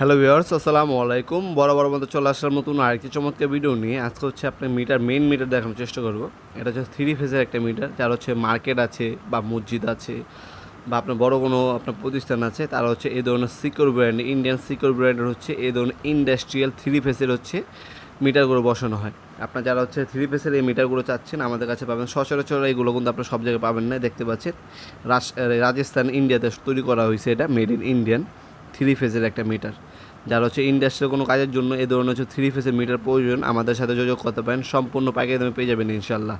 Hello viewers আসসালামু আলাইকুম। বড় মতো চলে আসার মতন আরেকটি চমৎকার ভিডিও নিয়ে। আজকে হচ্ছে আপনার মিটার মেন মিটার দেখানোর চেষ্টা করব। এটা হচ্ছে থ্রি ফেজের একটা মিটার যার হচ্ছে মার্কেট আছে বা মসজিদ আছে বা আপনার বড় কোনো আপনার প্রতিষ্ঠান আছে। তার হচ্ছে এই ধরনের সিকিউর ব্র্যান্ড ইন্ডিয়ান সিকিউর ব্র্যান্ডের হচ্ছে এই ধরনের ইন্ডাস্ট্রিয়াল থ্রি ফেসের হচ্ছে মিটারগুলো বসানো হয়। আপনার যারা হচ্ছে থ্রি ফেসের এই মিটারগুলো চাচ্ছেন, আমাদের কাছে পাবেন। সচরাচর এইগুলো কিন্তু আপনার সব জায়গায় পাবেন না, দেখতে পাচ্ছেন। রাজস্থান ইন্ডিয়াতে তৈরি করা হয়েছে এটা মেড ইন ইন্ডিয়ান থ্রি ফেজের একটা মিটার, যারা হচ্ছে ইন্ডাস্ট্রিয়াল কোনো কাজের জন্য এ ধরনের হচ্ছে থ্রি ফেজের মিটার প্রয়োজন। আমাদের সাথে যোগাযোগ করতে পারেন, সম্পূর্ণ পাইকারি দামে পেয়ে যাবেন ইনশাল্লাহ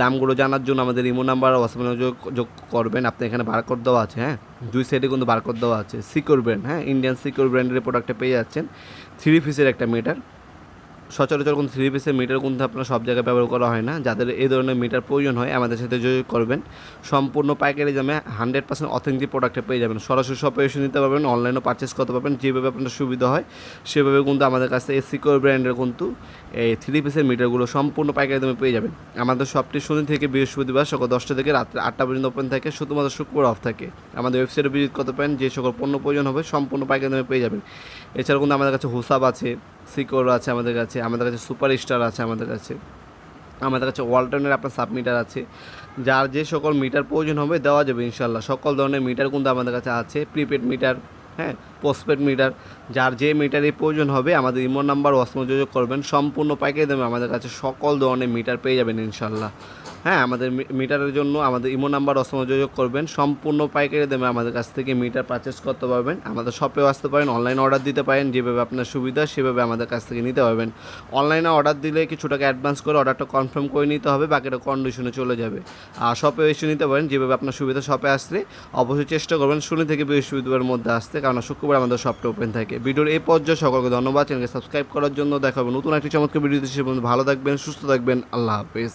দামগুলো জানার জন্য আমাদের ইমো নাম্বার হোয়াটসঅ্যাপ যোগ যোগ করবেন। আপনি এখানে বারকোড দেওয়া আছে হ্যাঁ? দুই সাইডে কিন্তু বারকোড দেওয়া আছে। সিকিউর ব্র্যান্ড হ্যাঁ? ইন্ডিয়ান সিকিউর ব্র্যান্ডের প্রোডাক্টটা পেয়ে যাচ্ছেন। থ্রি পিসের একটা মিটার। সচরাচর কিন্তু থ্রি পিসের মিটার কিন্তু আপনার সব জায়গায় ব্যবহার করা হয় না। যাদের এই ধরনের মিটার প্রয়োজন হয়, আমাদের সাথে যোগাযোগ করবেন। সম্পূর্ণ পাইকারি দামে হান্ড্রেড পার্সেন্ট অথেন্টিক প্রোডাক্টে পেয়ে যাবেন। সরাসরি শপে এসে নিতে পারবেন অনলাইনেও পারচেস করতে পারবেন, যেভাবে আপনার সুবিধা হয়, সেভাবে কিন্তু আমাদের কাছে এই সিকিউর ব্র্যান্ডের কিন্তু এই থ্রি পিসের মিটারগুলো সম্পূর্ণ পাইকারি দামে পেয়ে যাবেন। আমাদের শপটি শনি থেকে বৃহস্পতিবার সকাল দশটা থেকে রাত্রে আটটা পর্যন্ত ওপেন থাকে, শুধুমাত্র শুক্রবার অফ থাকে। আমাদের ওয়েবসাইটে ভিজিট করতে পারেন, যে সকল পণ্য প্রয়োজন হবে, সম্পূর্ণ পাইকারি দামে পেয়ে যাবেন। এছাড়াও কিন্তু আমাদের কাছে হুসাব আছে সিকিউর আছে আমাদের কাছে আমাদের কাছে সুপার স্টার আছে আমাদের কাছে। আমাদের কাছে ওয়ালটনের আপনার সাবমিটার আছে। যার যে সকল মিটার প্রয়োজন হবে দেওয়া যাবে ইনশাল্লাহ সকল ধরনের মিটার কিন্তু আমাদের কাছে আছে প্রিপেড মিটার হ্যাঁ পোস্টপেড মিটার যার যে মিটারে প্রয়োজন হবে, আমাদের ইমো নাম্বার ওয়াসমো যোগাযোগ করবেন। সম্পূর্ণ পাইকারি দামে আমাদের কাছে সকল ধরনের মিটার পেয়ে যাবেন ইনশাল্লাহ হ্যাঁ আমাদের মিটারের জন্য আমাদের ইমো নাম্বার ওয়াসমো যোগাযোগ করবেন। সম্পূর্ণ পাইকারি দামে আমাদের কাছ থেকে মিটার পারচেস করতে পারবেন। আমাদের শপেও আসতে পারেন অনলাইন অর্ডার দিতে পারেন, যেভাবে আপনার সুবিধা সেভাবে আমাদের কাছ থেকে নিতে পারবেন। অনলাইনে অর্ডার দিলে কিছু টাকা অ্যাডভান্স করে অর্ডারটা কনফার্ম করে নিতে হবে, বাকিটা কন্ডিশনে চলে যাবে। আর শপে এসে নিতে পারেন, যেভাবে আপনার সুবিধা শপে আসলে। অবশ্যই চেষ্টা করবেন শনি থেকে বৃহস্পতিবারের মধ্যে আসতে কারণ শুক্রবার আমাদের শপটা ওপেন থাকে। ভিডিওর এই পর্যায়ে সকলকে ধন্যবাদ। চ্যানেলকে সাবস্ক্রাইব করার জন্য দেখা হবে নতুন একটি চমৎকার ভিডিও পর্যন্ত ভালো থাকবেন, সুস্থ থাকবেন, আল্লাহ হাফেজ।